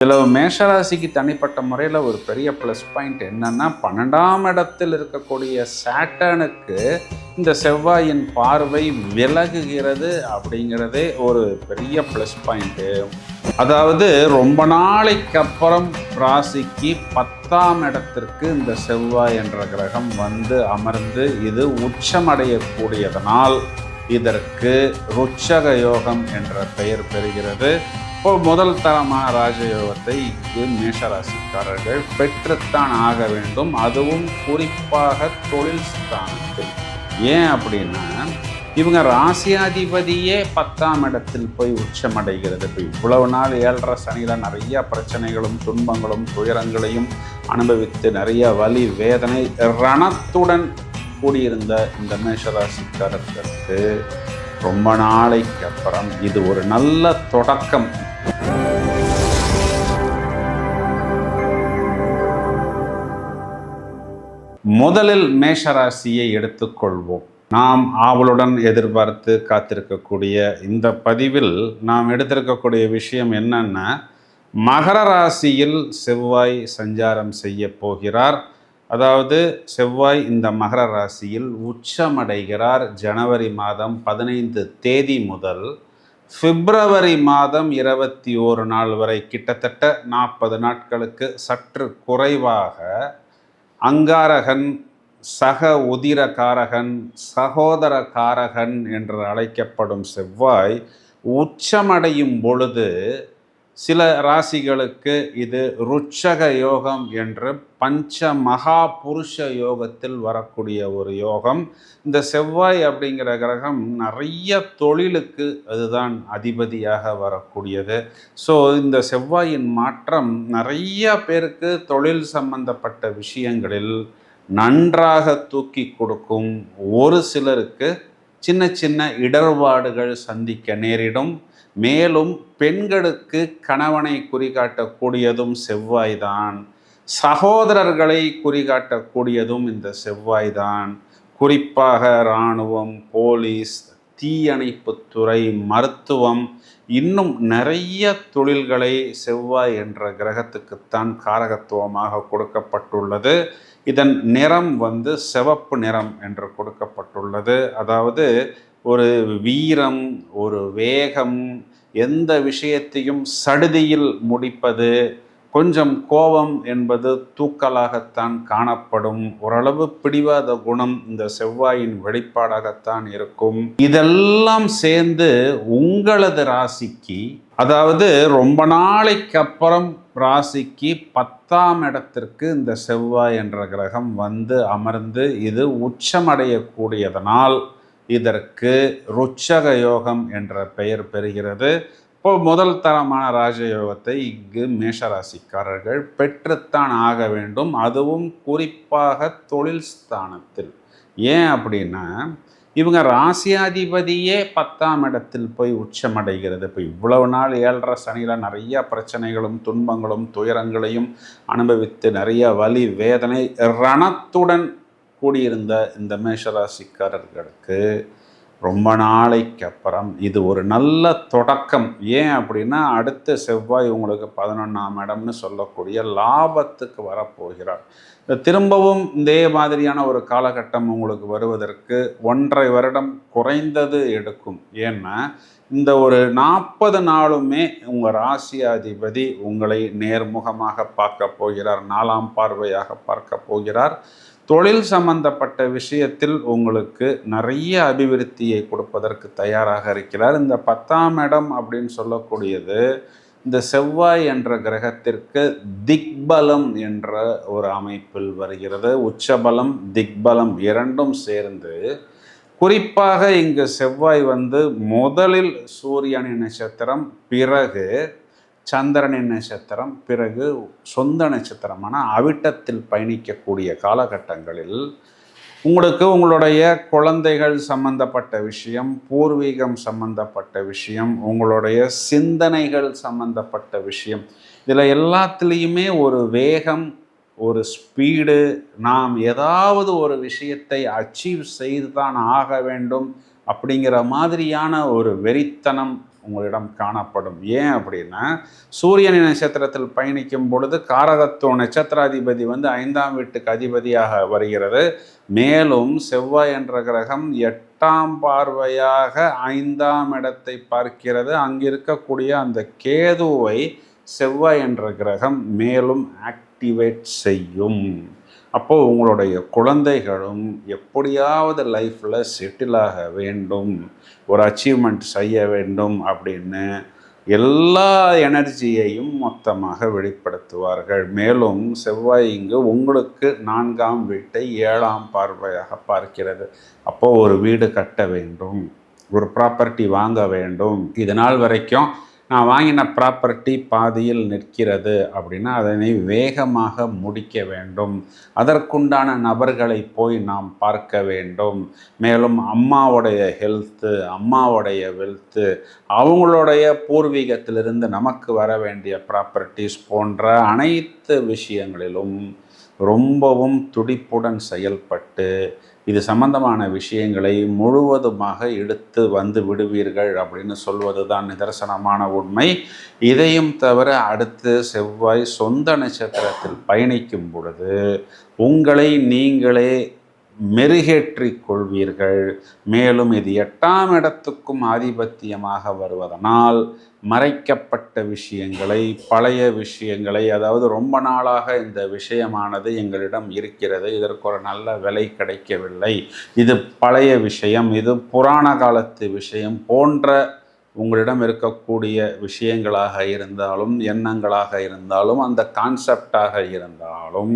இதில் மேஷராசிக்கு தனிப்பட்ட முறையில் ஒரு பெரிய ப்ளஸ் பாயிண்ட் என்னன்னா பன்னெண்டாம் இடத்தில் இருக்கக்கூடிய சேட்டனுக்கு இந்த செவ்வாயின் பார்வை விலகுகிறது அப்படிங்கிறதே ஒரு பெரிய ப்ளஸ் பாயிண்ட்டு அதாவது ரொம்ப நாளைக்கு அப்புறம் ராசிக்கு பத்தாம் இடத்திற்கு இந்த செவ்வாய் என்ற கிரகம் வந்து அமர்ந்து இது உச்சமடையக்கூடியதனால் இதற்கு ருச்சக யோகம் என்ற பெயர் பெறுகிறது. இப்போ முதல் தரமான ராஜயோகத்தை இங்கு மேஷராசிக்காரர்கள் பெற்றுத்தான் ஆக வேண்டும். அதுவும் குறிப்பாக தொழில் ஸ்தானத்தில். ஏன் அப்படின்னா இவங்க ராசியாதிபதியே பத்தாம் இடத்தில் போய் உச்சமடைகிறது. இப்போ இவ்வளவு நாள் ஏழரை சனியில் நிறைய பிரச்சனைகளும் துன்பங்களும் துயரங்களையும் அனுபவித்து நிறைய வலி வேதனை ரணத்துடன் கூடியிருந்த இந்த மேஷராசிக்காரர்களுக்கு ரொம்ப நாளைக்கு அப்புறம் இது ஒரு நல்ல தொடக்கம். முதலில் மேஷராசியை எடுத்துக்கொள்வோம். நாம் ஆவலுடன் எதிர்பார்த்து காத்திருக்கக்கூடிய இந்த பதிவில் நாம் எடுத்திருக்கக்கூடிய விஷயம் என்னன்னா மகர ராசியில் செவ்வாய் சஞ்சாரம் செய்ய போகிறார். அதாவது செவ்வாய் இந்த மகர ராசியில் உச்சமடைகிறார். ஜனவரி மாதம் பதினைந்து தேதி முதல் பிப்ரவரி மாதம் இருபத்தி ஓரு நாள் வரை கிட்டத்தட்ட நாற்பது நாட்களுக்கு சற்று குறைவாக அங்காரகன் சக உதிரகாரகன் சகோதர காரகன் என்று அழைக்கப்படும் செவ்வாய் உச்சமடையும் பொழுது சில ராசிகளுக்கு இது ருச்சக யோகம் என்று பஞ்ச மகா புருஷ யோகத்தில் வரக்கூடிய ஒரு யோகம். இந்த செவ்வாய் அப்படிங்கிற கிரகம் நிறைய தொழிலுக்கு அதுதான் அதிபதியாக வரக்கூடியது. ஸோ இந்த செவ்வாயின் மாற்றம் நிறைய பேருக்கு தொழில் சம்பந்தப்பட்ட விஷயங்களில் நன்றாக தூக்கி கொடுக்கும் ஒரு சிலருக்கு சின்ன சின்ன இடர்பாடுகள் சந்திக்க நேரிடும். மேலும் பெண்களுக்கு கணவனை குறிகாட்டக்கூடியதும் செவ்வாய்தான். சகோதரர்களை குறிகாட்டக்கூடியதும் இந்த செவ்வாய்தான். குறிப்பாக இராணுவம் போலீஸ் தீயணைப்புத்துறை மருத்துவம் இன்னும் நிறைய தொழில்களை செவ்வாய் என்ற கிரகத்துக்குத்தான் காரகத்துவமாக கொடுக்கப்பட்டுள்ளது. இதன் நிறம் வந்து சிவப்பு நிறம் என்று கொடுக்கப்பட்டுள்ளது. அதாவது ஒரு வீரம் ஒரு வேகம் எந்த விஷயத்தையும் சடுதியில் முடிப்பது கொஞ்சம் கோபம் என்பது தூக்கலாகத்தான் காணப்படும். ஓரளவு பிடிவாத குணம் இந்த செவ்வாயின் வெளிப்பாடாகத்தான் இருக்கும். இதெல்லாம் சேர்ந்து உங்களது ராசிக்கு அதாவது ரொம்ப நாளைக்கு அப்புறம் ராசிக்கு பத்தாம் இடத்திற்கு இந்த செவ்வாய் என்ற கிரகம் வந்து அமர்ந்து இது உச்சமடையக்கூடியதனால் இதற்கு ருச்சக யோகம் என்ற பெயர் பெறுகிறது. இப்போ முதல் தரமான ராஜயோகத்தை இங்கு மேஷராசிக்காரர்கள் பெற்றுத்தான் ஆக வேண்டும். அதுவும் குறிப்பாக தொழில் ஸ்தானத்தில். ஏன் அப்படின்னா இவங்க ராசியாதிபதியே பத்தாம் இடத்தில் போய் உச்சமடைகிறது. இப்போ இவ்வளவு நாள் ஏழரை சனியில் நிறைய பிரச்சனைகளும் துன்பங்களும் துயரங்களையும் அனுபவித்து நிறைய வலி வேதனை ரணத்துடன் கூடியிருந்த இந்த மேஷராசிக்காரர்களுக்கு ரொம்ப நாளைக்கு அப்புறம் இது ஒரு நல்ல தொடக்கம். ஏன் அப்படின்னா அடுத்த செவ்வாய் உங்களுக்கு பதினொன்றாம் இடம்னு சொல்லக்கூடிய லாபத்துக்கு வரப்போகிறார். திரும்பவும் இதே மாதிரியான ஒரு காலகட்டம் உங்களுக்கு வருவதற்கு ஒன்றரை வருடம் குறைந்தது எடுக்கும். ஏன்னா இந்த ஒரு நாற்பது நாளுமே உங்கள் ராசியாதிபதி உங்களை நேர்முகமாக பார்க்க போகிறார் நாலாம் பார்வையாக பார்க்க போகிறார். தொழில் சம்பந்தப்பட்ட விஷயத்தில் உங்களுக்கு நிறைய அபிவிருத்தியை கொடுப்பதற்கு தயாராக இருக்கிறார். இந்த பத்தாம் இடம் அப்படின்னு சொல்லக்கூடியது இந்த செவ்வாய் என்ற கிரகத்திற்கு திக்பலம் என்ற ஒரு அமைப்பில் வருகிறது. உச்சபலம் திக்பலம் இரண்டும் சேர்ந்து குறிப்பாக இங்கு செவ்வாய் வந்து முதலில் சூரியனின் நட்சத்திரம் பிறகு சந்திரனின் நட்சத்திரம் பிறகு சொந்த நட்சத்திரமான அவிட்டத்தில் பயணிக்கக்கூடிய காலகட்டங்களில் உங்களுக்கு உங்களுடைய குழந்தைகள் சம்பந்தப்பட்ட விஷயம் பூர்வீகம் சம்பந்தப்பட்ட விஷயம் உங்களுடைய சிந்தனைகள் சம்பந்தப்பட்ட விஷயம் இதில் எல்லாத்துலேயுமே ஒரு வேகம் ஒரு ஸ்பீடு நாம் ஏதாவது ஒரு விஷயத்தை அச்சீவ் செய்து தான் ஆக வேண்டும் அப்படிங்கிற மாதிரியான ஒரு வெறித்தனம் உங்களிடம் காணப்படும். ஏன் அப்படின்னா சூரியன் நட்சத்திரத்தில் பயணிக்கும் பொழுது காரகத்துவ நட்சத்திராதிபதி வந்து ஐந்தாம் வீட்டுக்கு அதிபதியாக வருகிறது. மேலும் செவ்வாய் என்ற கிரகம் எட்டாம் பார்வையாக ஐந்தாம் இடத்தை பார்க்கிறது. அங்கிருக்கக்கூடிய அந்த கேதுவை செவ்வாய் என்ற கிரகம் மேலும் ஆக்டிவேட் செய்யும். அப்போது உங்களுடைய குழந்தைகளும் எப்படியாவது லைஃப்பில் செட்டில் ஆக வேண்டும் ஒரு அச்சீவ்மெண்ட் செய்ய வேண்டும் அப்படின்னு எல்லா எனர்ஜியையும் மொத்தமாக வெளிப்படுத்துவார்கள். மேலும் செவ்வாய் இங்கு உங்களுக்கு நான்காம் வீட்டை ஏழாம் பார்வையாக பார்க்கிறது. அப்போது ஒரு வீடு கட்ட வேண்டும் ஒரு ப்ராப்பர்ட்டி வாங்க வேண்டும். இது நாள் வரைக்கும் நான் வாங்கின ப்ராப்பர்ட்டி பாதியில் நிற்கிறது அப்படின்னா அதனை வேகமாக முடிக்க வேண்டும். அதற்குண்டான நபர்களை போய் நாம் பார்க்க வேண்டும். மேலும் அம்மாவுடைய ஹெல்த்து அம்மாவுடைய வெல்த்து அவங்களுடைய பூர்வீகத்திலிருந்து நமக்கு வர வேண்டிய ப்ராப்பர்ட்டிஸ் போன்ற அனைத்து விஷயங்களிலும் ரொம்பவும் துடிப்புடன் செயல்பட்டு இது சம்பந்தமான விஷயங்களை முழுவதுமாக எடுத்து வந்து விடுவீர்கள் அப்படின்னு சொல்வது தான் நிதர்சனமான உண்மை. இதையும் தவிர அடுத்து செவ்வாய் சொந்த நட்சத்திரத்தில் பயணிக்கும் பொழுது உங்களை நீங்களே மெருகேற்றிக் கொள்வீர்கள். மேலும் இது எட்டாம் இடத்துக்கும் ஆதிபத்தியமாக வருவதனால் மறைக்கப்பட்ட விஷயங்களை பழைய விஷயங்களை அதாவது ரொம்ப நாளாக இந்த விஷயமானது எங்களிடம் இருக்கிறது. இதற்கு ஒரு நல்ல விலை கிடைக்கவில்லை. இது பழைய விஷயம். இது புராண காலத்து விஷயம் போன்ற உங்களிடம் இருக்கக்கூடிய விஷயங்களாக இருந்தாலும் எண்ணங்களாக இருந்தாலும் அந்த கான்செப்டாக இருந்தாலும்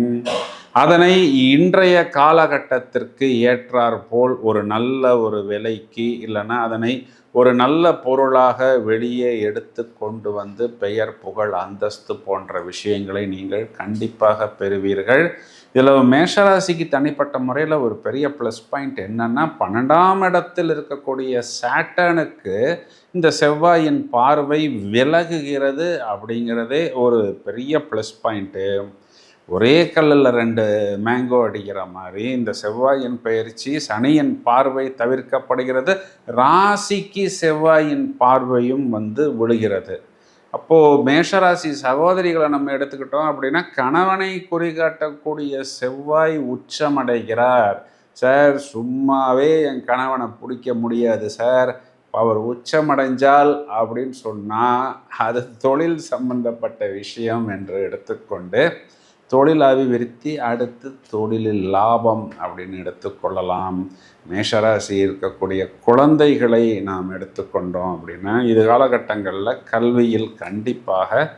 அதனை இன்றைய காலகட்டத்திற்கு ஏற்றார் போல் ஒரு நல்ல ஒரு விலைக்கு இல்லைன்னா அதனை ஒரு நல்ல பொருளாக வெளியே எடுத்து கொண்டு வந்து பெயர் புகழ் அந்தஸ்து போன்ற விஷயங்களை நீங்கள் கண்டிப்பாக பெறுவீர்கள். இதில் மேஷராசிக்கு தனிப்பட்ட முறையில் ஒரு பெரிய ப்ளஸ் பாயிண்ட் என்னென்னா பன்னெண்டாம் இடத்தில் இருக்கக்கூடிய சேட்டனுக்கு இந்த செவ்வாயின் பார்வை விலகுகிறது அப்படிங்கிறதே ஒரு பெரிய ப்ளஸ் பாயிண்ட்டு ஒரே கல்லில் ரெண்டு மேங்கோ அடிக்கிற மாதிரி இந்த செவ்வாயின் பயிற்சி சனியின் பார்வை தவிர்க்கப்படுகிறது. ராசிக்கு செவ்வாயின் பார்வையும் வந்து விழுகிறது. அப்போது மேஷராசி சகோதரிகளை நம்ம எடுத்துக்கிட்டோம் அப்படின்னா கணவனை குறிகாட்டக்கூடிய செவ்வாய் உச்சமடைகிறார். சார் சும்மாவே என் கணவனை பிடிக்க முடியாது சார். அவர் உச்சமடைஞ்சால் அப்படின்னு சொன்னால் அது தொழில் சம்பந்தப்பட்ட விஷயம் என்று எடுத்துக்கொண்டு தொழில் அபிவிருத்தி அடுத்து தொழிலில் லாபம் அப்படின்னு எடுத்துக்கொள்ளலாம் மேஷராசி இருக்கக்கூடிய குழந்தைகளை நாம் எடுத்துக்கொண்டோம் அப்படின்னா இது காலகட்டங்களில் கல்வியில் கண்டிப்பாக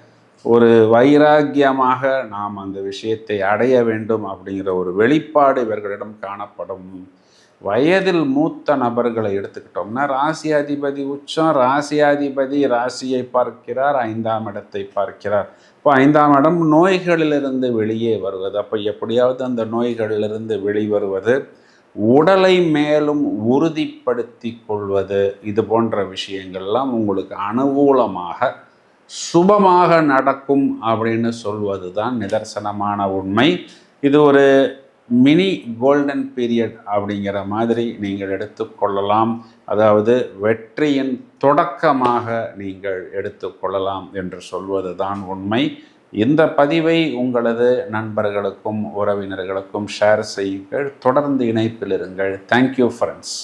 ஒரு வைராக்கியமாக நாம் அந்த விஷயத்தை அடைய வேண்டும் அப்படிங்கிற ஒரு வெளிப்பாடு இவர்களிடம் காணப்படும். வயதில் மூத்த நபர்களை எடுத்துக்கிட்டோம்னா ராசியாதிபதி உச்சம் ராசியாதிபதி ராசியை பார்க்கிறார் ஐந்தாம் இடத்தை பார்க்கிறார். இப்போ ஐந்தாம் இடம் நோய்களிலிருந்து வெளியே வருவது. அப்போ எப்படியாவது அந்த நோய்களிலிருந்து வெளிவருவது உடலை மேலும் உறுதிப்படுத்தி கொள்வது. இது போன்ற விஷயங்கள்லாம் உங்களுக்கு அனுகூலமாக சுபமாக நடக்கும் அப்படின்னு சொல்வது தான் நிதர்சனமான உண்மை. இது ஒரு மினி கோல்டன் பீரியட் அப்படிங்கிற மாதிரி நீங்கள் எடுத்துக்கொள்ளலாம் அதாவது வெற்றியின் தொடக்கமாக நீங்கள் எடுத்துக்கொள்ளலாம் என்று சொல்வது தான் உண்மை. இந்த பதிவை உங்களது நண்பர்களுக்கும் உறவினர்களுக்கும் ஷேர் செய்யுங்கள். தொடர்ந்து இணைப்பில் இருங்கள். Thank you friends